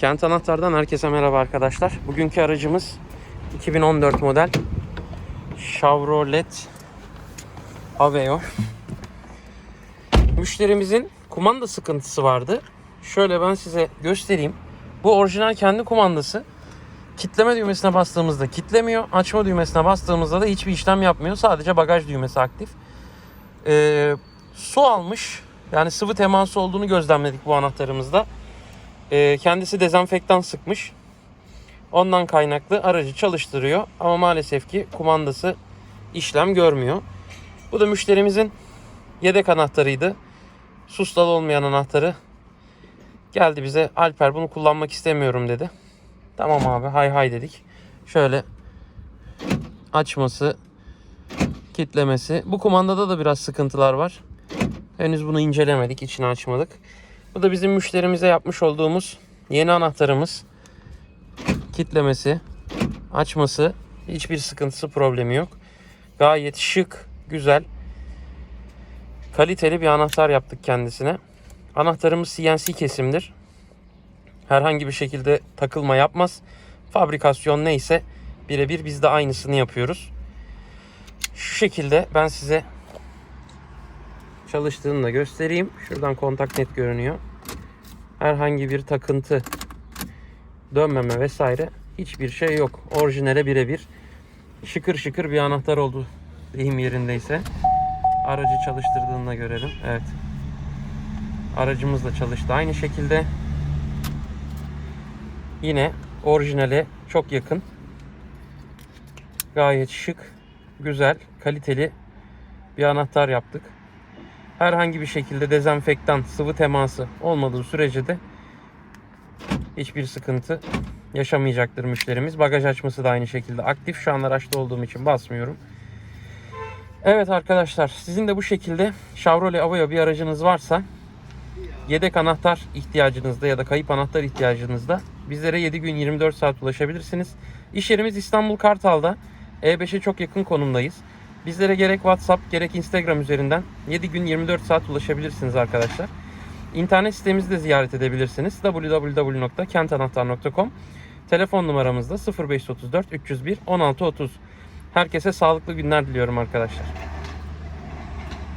Kent Anahtar'dan herkese merhaba arkadaşlar. Bugünkü aracımız 2014 model Chevrolet Aveo. Müşterimizin kumanda sıkıntısı vardı. Şöyle ben size göstereyim. Bu orijinal kendi kumandası. Kitleme düğmesine bastığımızda kitlemiyor. Açma düğmesine bastığımızda da hiçbir işlem yapmıyor. Sadece bagaj düğmesi aktif. Ee, su almış. Yani sıvı teması olduğunu gözlemledik bu anahtarımızda. Ee, kendisi dezenfektan sıkmış. Ondan kaynaklı aracı çalıştırıyor ama maalesef ki kumandası işlem görmüyor. Bu da müşterimizin yedek anahtarıydı. Sustalı olmayan anahtarı. Geldi bize Alper bunu kullanmak istemiyorum dedi. Tamam abi hay hay dedik. Şöyle açması, kitlemesi. Bu kumandada da biraz sıkıntılar var. Henüz bunu incelemedik, içini açmadık. Bu da bizim müşterimize yapmış olduğumuz yeni anahtarımız. Kitlemesi, açması, hiçbir sıkıntısı, problemi yok. Gayet şık, güzel, kaliteli bir anahtar yaptık kendisine. Anahtarımız CNC kesimdir. Herhangi bir şekilde takılma yapmaz. Fabrikasyon neyse birebir biz de aynısını yapıyoruz. Şu şekilde ben size çalıştığını da göstereyim. Şuradan kontak net görünüyor. Herhangi bir takıntı, dönmeme vesaire hiçbir şey yok. Orijinale birebir. Şıkır şıkır bir anahtar oldu deyim yerindeyse. Aracı çalıştırdığını da görelim. Evet. Aracımız da çalıştı aynı şekilde. Yine orijinale çok yakın. Gayet şık, güzel, kaliteli bir anahtar yaptık. Herhangi bir şekilde dezenfektan, sıvı teması olmadığı sürece de hiçbir sıkıntı yaşamayacaktır müşterimiz. Bagaj açması da aynı şekilde aktif. Şu an araçta olduğum için basmıyorum. Evet arkadaşlar sizin de bu şekilde Chevrolet Aveo bir aracınız varsa yedek anahtar ihtiyacınızda ya da kayıp anahtar ihtiyacınızda bizlere 7 gün 24 saat ulaşabilirsiniz. İş yerimiz İstanbul Kartal'da. E5'e çok yakın konumdayız. Bizlere gerek WhatsApp gerek Instagram üzerinden 7 gün 24 saat ulaşabilirsiniz arkadaşlar. İnternet sitemizi de ziyaret edebilirsiniz. www.kentanahtar.com Telefon numaramız da 0534 301 1630. Herkese sağlıklı günler diliyorum arkadaşlar.